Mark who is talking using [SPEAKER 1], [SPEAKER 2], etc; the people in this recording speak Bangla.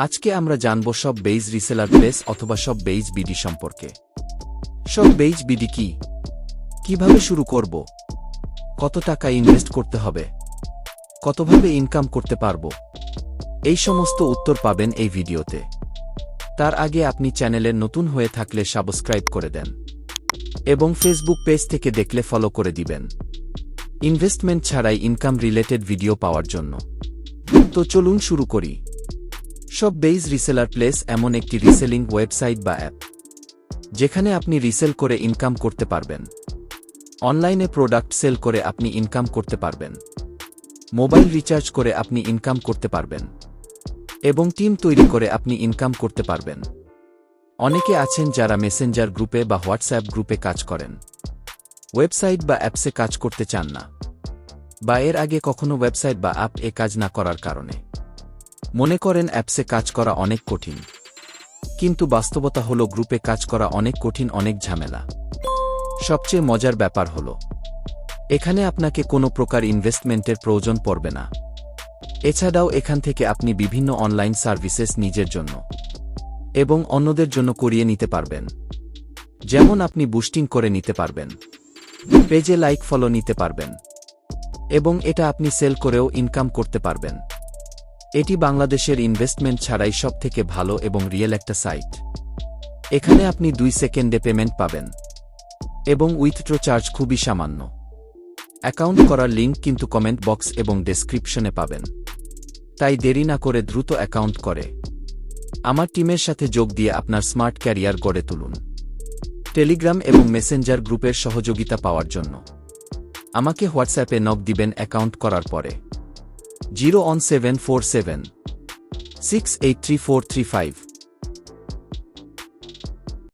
[SPEAKER 1] আজকে আমরা জানব সব বেইজ রিসেলার প্লেস অথবা সব বেইজ বিডি সম্পর্কে। সব বেইজ বিডি কি? কীভাবে শুরু করব? কত টাকা ইনভেস্ট করতে হবে? কতভাবে ইনকাম করতে পারব? এই সমস্ত উত্তর পাবেন এই ভিডিওতে। তার আগে আপনি চ্যানেলে নতুন হয়ে থাকলে সাবস্ক্রাইব করে দেন। এবং ফেসবুক পেজ থেকে দেখলে ফলো করে দিবেন। ইনভেস্টমেন্ট ছাড়াই ইনকাম রিলেটেড ভিডিও পাওয়ার জন্য। তো চলুন শুরু করি। সব বেইজ রিসেলার প্লেস এমন একটি রিসেলিং ওয়েবসাইট বা অ্যাপ, যেখানে আপনি রিসেল করে ইনকাম করতে পারবেন। অনলাইনে প্রোডাক্ট সেল করে আপনি ইনকাম করতে পারবেন। মোবাইল রিচার্জ করে আপনি ইনকাম করতে পারবেন। এবং টিম তৈরি করে আপনি ইনকাম করতে পারবেন। অনেকে আছেন যারা মেসেঞ্জার গ্রুপে বা হোয়াটসঅ্যাপ গ্রুপে কাজ করেন। ওয়েবসাইট বা অ্যাপসে কাজ করতে চান না। বা এর আগে কখনো ওয়েবসাইট বা অ্যাপ এ কাজ না করার কারণে। মনে করেন অ্যাপসে কাজ করা অনেক কঠিন। কিন্তু বাস্তবতা হল গ্রুপে কাজ করা অনেক কঠিন, অনেক ঝামেলা। সবচেয়ে মজার ব্যাপার হল, এখানে আপনাকে কোনো প্রকার ইনভেস্টমেন্টের প্রয়োজন পড়বে না। এছাড়াও এখান থেকে আপনি বিভিন্ন অনলাইন সার্ভিসেস নিজের জন্য এবং অন্যদের জন্য করিয়ে নিতে পারবেন। যেমন আপনি বুস্টিং করে নিতে পারবেন পেজে লাইক ফলো নিতে পারবেন এবং এটা আপনি সেল করেও ইনকাম করতে পারবেন। এটি বাংলাদেশের ইনভেস্টমেন্ট ছাড়াই সব থেকে ভালো এবং রিয়েল একটা সাইট এখানে আপনি দুই সেকেন্ডে পেমেন্ট পাবেন। এবং উইথড্র চার্জ খুবই সামান্য। অ্যাকাউন্ট করার লিঙ্ক কিন্তু কমেন্ট বক্স এবং ডেসক্রিপশনে পাবেন। তাই দেরি না করে দ্রুত অ্যাকাউন্ট করে। আমার টিমের সাথে যোগ দিয়ে আপনার স্মার্ট ক্যারিয়ার গড়ে তুলুন। টেলিগ্রাম এবং মেসেঞ্জার গ্রুপের সহযোগিতা পাওয়ার জন্য। আমাকে হোয়াটসঅ্যাপে নক দিবেন অ্যাকাউন্ট করার পরে। zero one seven four seven six eight three four three five